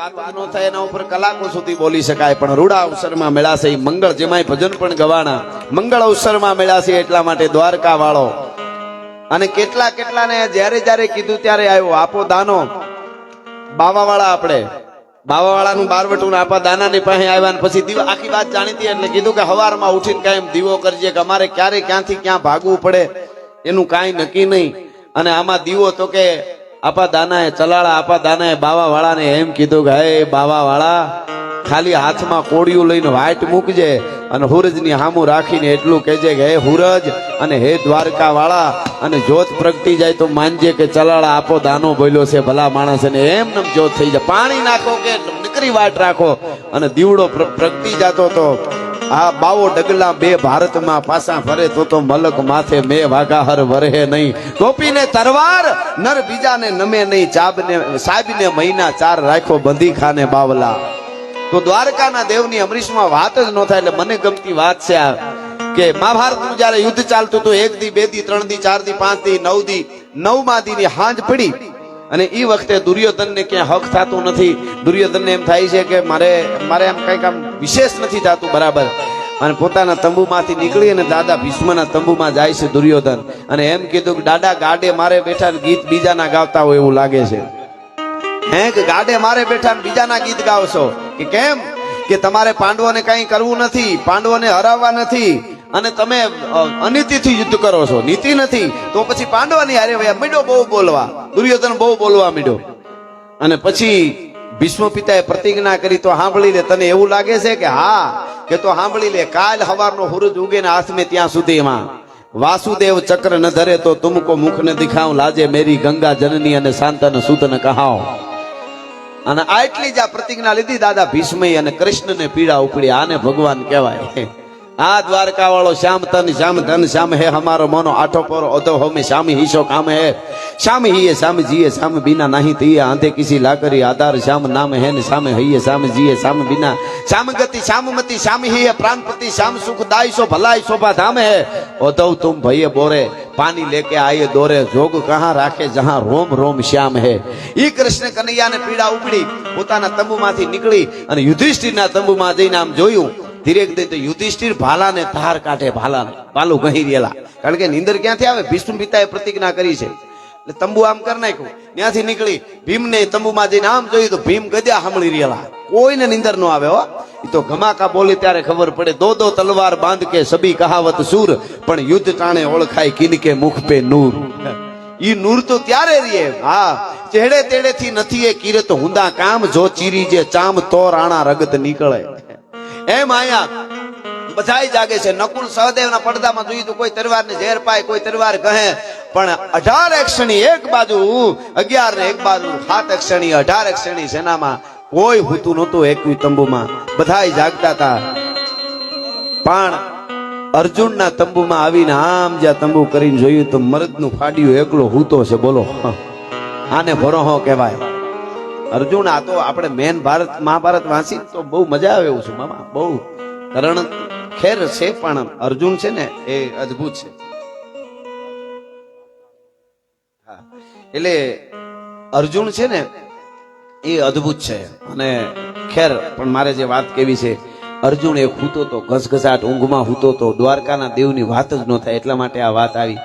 વાત થાય એના ઉપર કલાકો સુધી બોલી શકાય, પણ રૂડા અવસરમાં મેળાશે મંગળ, જેમાંય ભજન પણ ગવાના મંગળ અવસરમાં મેળાશે એટલા માટે દ્વારકા વાળો અને કેટલા કેટલાને જ્યારે જ્યારે કીધું ત્યારે આવ્યો, આપો દાનો. બાવાવાળા આપણે. બાવાવાળાનું બારવટું આપા દાનાની પાસે આવ્યા ને પછી દીવા આખી વાત જાણીતી એટલે કીધું કે હવારમાં ઉઠીને કાંઈ દીવો કરજે કે અમારે ક્યારે ક્યાંથી ક્યાં ભાગવું પડે, એનું કાંઈ નક્કી નહીં. અને આમાં દીવો તો કે આપા દાનાએ ચલાળા, આપા દાનાએ બાવાવાળાને એમ કીધું કે, હે બાવાવાળા, ખાલી હાથમાં કોળિયું લઈને વાટ મૂકજે અને હુરજની હામું રાખીને એટલું કહેજે કે, હે હુરજ અને હે દ્વારકા વાળા અને જોત પ્રગટી જાય તો માનજે કે ચલાળા આપો દાનો બોલ્યો છે, ભલા માણસ અને એમ નમ જોત થઈ જાય. પાણી નાખો કે નીકળી વાટ રાખો અને દીવડો પ્ર- પ્રગટી જાતો તો આ બાવો ડગલા બે ભારતમાં પાસા ફરે તો તો મલક માથે મે વાઘાહર વરહે નહીં. ગોપીને તરવાર નર બીજાને નમે નહીં ચાબને સાહેબને મહિના ચાર રાખો બંધી ખાને બાવલા. તો દ્વારકાના દેવની અમરીશમાં વાત જ ન થાય એટલે મને ગમતી વાત છે આ કે મહાભારતનું જ્યારે યુદ્ધ ચાલતું હતું, એક દી, બે દી, ત્રણ દી, ચાર દી, પાંચ દી, નવ દી, નવમા દી ની હાંજ પડી. અને એ વખતે દુર્યોધનને ક્યાં હક થતું નથી. દુર્યોધનને એમ થાય છે કે મારે મારે એમ કંઈક આમ વિશેષ નથી થતું, બરાબર. અને પોતાના તંબુમાંથી નીકળી અને દાદા ભીષ્મના તંબુમાં જાય છે દુર્યોધન. અને એમ કીધું કે દાદા, ગાડે મારે બેઠા ગીત બીજાના ગાવતા હોય એવું લાગે છે. હે, કે ગાડે મારે બેઠા બીજાના ગીત ગાવશો? કે કેમ? કે તમારે પાંડવોને કંઈ કરવું નથી, પાંડવોને હરાવવા નથી. અને તમે અનિતિથી યુદ્ધ કરો છો. નીતિ નથી. તો પછી પાંડવાની હારે વયા મીડો બહુ બોલવા. દુર્યોધન બહુ બોલવા મીડો. અને પછી ભીષ્મ પિતાએ પ્રતિજ્ઞા કરી તો સાંભળી લે તને એવું લાગે છે કે હા કે તો સાંભળી લે, કાલ હવારનો હુરજ ઉગે ને હાથમે ત્યાં સુધીમાં, વાસુદેવ ચક્ર ન ધરે તો તુમકો મુખ ને દિખાવ લાજે મેરી ગંગા જનની અને શાંતન સૂતન કહાવ અને આટલી જ આ પ્રતિજ્ઞા લીધી દાદા ભીષ્મય અને કૃષ્ણને પીડા ઉપડી, આને ભગવાન કહેવાય. આ દ્વારકા વાળો શ્યામ તન, શ્યામ ધન, શ્યામ હે હમારો મનો. આઠો પોરો ઓધો હોમી, શ્યામ હિશો કામ હે. શ્યામ હિયે, શ્યામ જીએ શ્યામ બિના નહીં તિયે. આંધે કિસી લાકરી, આધાર, શ્યામ નામ હે ને શ્યામ હૈયે, શ્યામ જીએ શ્યામ બિના. શ્યામ ગતિ, શ્યામ મતિ, શ્યામ હિયે, પ્રાણપતિ, શ્યામ સુખ દાય સો ભલાય શોભા ધામ હે. ઓધવ તુમ ભયે બોરે પાણી લેકે આયે દોરે. જોગ કહા રાખે જહા રોમ રોમ શ્યામ હે. ઈ કૃષ્ણ કનૈયાને પીડા ઉપડી પોતાના તંબુમાંથી નીકળી અને યુધિષ્ઠિરના તંબુમાં જઈને આમ જોયું. ધીરે ધીરે તો યુધિષ્ઠિર ભાલાને ધાર કાઢે ભાલાને, ભાલું કહી રહેલા કારણ કે નીંદર ક્યાંથી આવે? ભીષ્મ પિતાએ પ્રતિજ્ઞા કરી છે. એટલે તંબુ આમ કરી નાખ્યું. ત્યાંથી નીકળી ભીમને તંબુમાં જઈને આમ જોયું તો ભીમ ગદ્યા સાંભળી રહેલા કોઈને નીંદર ન આવે હો. એ તો ઘમાકા બોલે ત્યારે ખબર પડે, દો દો તલવાર બાંધ કે સબી કહાવત સૂર, પણ યુદ્ધ ટાણે ઓળખાય કિનકે મુખ પે નૂર. ઈ નૂર તો ત્યારે રીએ. હા, ચેડે તેડે થી નથી એ કિરત હુંદા કામ, જો ચીરી જે ચામ તો રાણા રગત નીકળે. એમ આયા બધાય જાગે છે. નકુલ સહદેવના પડદામાં જોયું તો, કોઈ તરવારને ઝેર પાય, કોઈ તરવાર કહે પણ અઢાર એક્ષણી એક બાજુ, અગિયાર ને એક બાજુ, સાત એક્ષણી અઢાર એક્ષણી સેનામાં કોઈ હોતું નહોતું એકવી તંબુમાં. બધાય જાગતા હતા પણ અર્જુનના તંબુમાં આવીને આમ જ્યાં તંબુ કરીને જોયું તો, મરદનું ફાડ્યું, એકલો હૂતો છે, બોલો. આને ભરોહો કહેવાય. અર્જુન, આ તો આપણે મેન ભારત મહાભારત વાંચી તો બહુ મજા આવે એવું છે મામા. બહુ કરણ ખેર છે, પણ અર્જુન છે ને, એ અદ્ભુત છે. એટલે અર્જુન છે ને, એ અદ્ભુત છે. અને ખેર, પણ મારે જે વાત કેવી છે, અર્જુન એ હૂતો તો, ઘસઘસાટ ઊંઘમાં હૂતો તો, દ્વારકાના દેવની વાત જ ન થાય, એટલા માટે આ વાત આવી.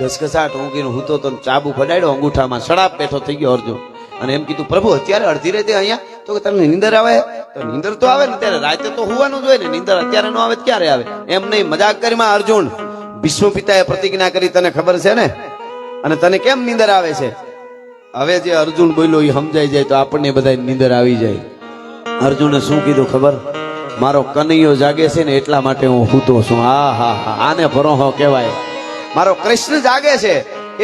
ઘસઘસાટ ઊંઘીને હૂતો તો, ચાબુ ફડાડ્યો અંગૂઠામાં સડાપ બેઠો થઈ ગયો અર્જુન. અને એમ કીધું, પ્રભુ, અત્યારે અડધી રાતે અહીંયા? તો કે તમને નીંદર આવે? તો નીંદર તો આવે ને ત્યારે રાતે તો હોવાનું જ હોય ને, નીંદર અત્યારે ન આવે ક્યારે આવે? એમ નહીં, મજાક કરીમાં અર્જુન ભીષ્મ પિતાએ પ્રતિજ્ઞા કરી, તને ખબર છે ને? અને તને કેમ નીંદર આવે છે? હવે જે અર્જુન બોલ્યો એ સમજાઈ જાય તો આપણને બધા નીંદર આવી જાય. અર્જુને શું કીધું ખબર? મારો કનૈયો જાગે છે ને, એટલા માટે હું હૂતો છું. આ હા હા, આને ભરોહો કહેવાય. મારો કૃષ્ણ જાગે છે,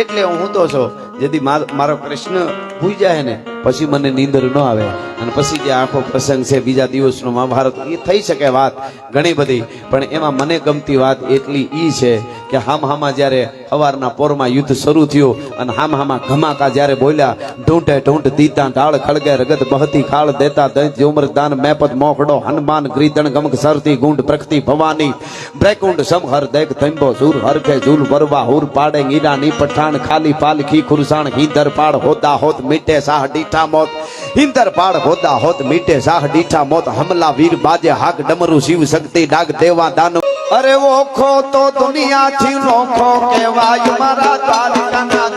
એટલે હું હૂતો છું. જેથી મારો કૃષ્ણ ભૂઈ જાય ને, પછી મને નીંદર ન આવે. અને પછી જે આખો પ્રસંગ છે, બીજા દિવસનો મહાભારત એ થઈ શકે વાત ઘણી બધી. પણ એમાં મને ગમતી વાત એટલી ઈ છે કે હામ હામા જ્યારે સવારના પોરમાં યુદ્ધ શરૂ થયું અને હામ હામા ઘમાકા જ્યારે બોલ્યા, ઢૂંઢે ઢૂંઢ દીતા, ઢાળ ખળગે, રગત બહતી, ખાળ દેતા દંત ઉમર દાન મેપત મોખડો, હનુમાન, ગ્રીતણ, ગમક સરતી ગુંડ પ્રકૃતિ ભવાની, બ્રેકુંડ, સમહર દેખ થંભો સુર, હરખે, ઝૂલ, વરવા, હુર, પાડે ઈરાની પઠાણ ખાલી, પાલખી ખુરસાણ હિંદર પાડ હોદા હોત મીટે સાહ ડીઠા મોત. હિંદરપાળ પાડ હોતા મીટે સાહ ડીઠા મોત. હમલા વીર બાજે હાક ડમરુ શિવ શક્તિ ડાગ દેવા દાન. અરે ઓખો તો દુનિયાથી નોખો કહેવાય. મારા દ્વારકાના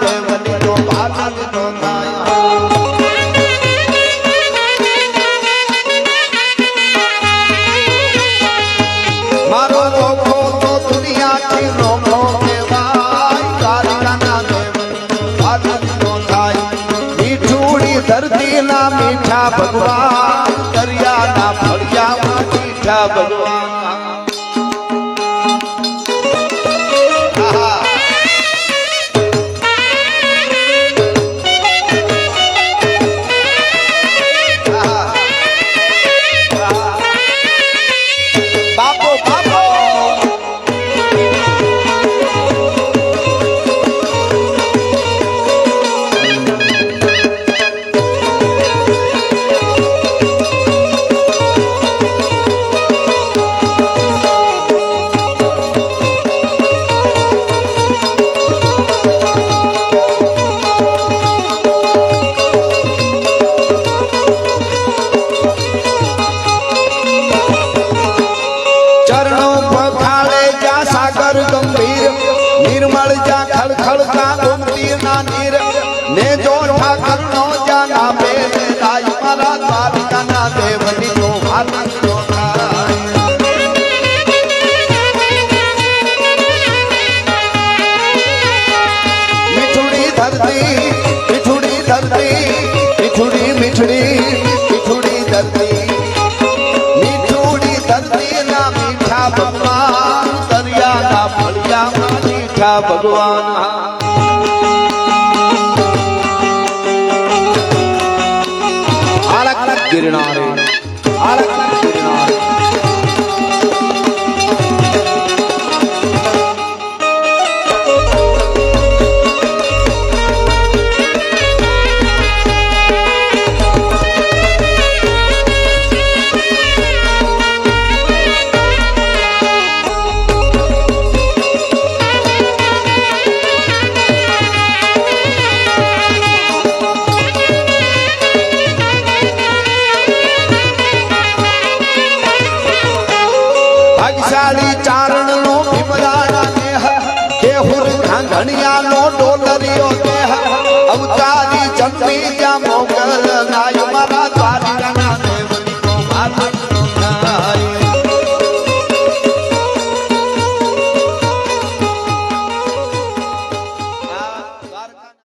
ધરતીના મીઠા ભગવાન દરિયાના ફળિયામાં મીઠા ભગવાન. ધરતી, મીઠુડી ધરતી, મીઠુડી મીઠડી, મીઠુડી ધરતી. મીઠુડી ધરતી ના મીઠા ભગવાન મીઠા ભગવાન. આળક தனியால்